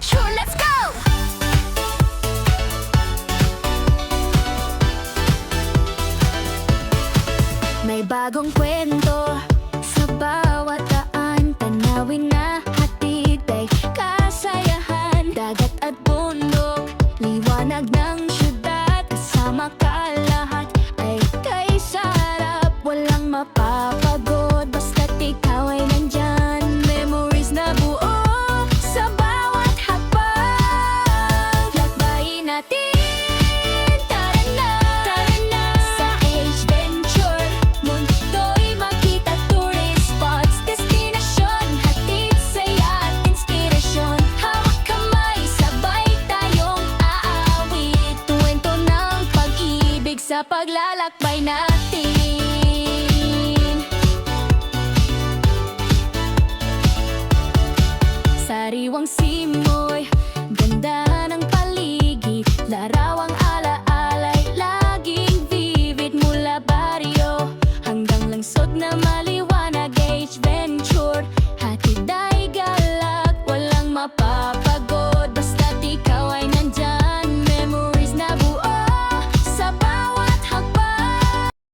Sure, let's go! May bagong kwento sa bawat daan. Tanawin na hatid ay kasayahan. Dagat at bundok, liwanag ng syudad. Kasama ka sa paglalakbay natin. Sariwang simoy, ganda ng paligid Larawang alaalay, laging vivid Mula baryo. Hanggang langsod na maliwanag Age Venture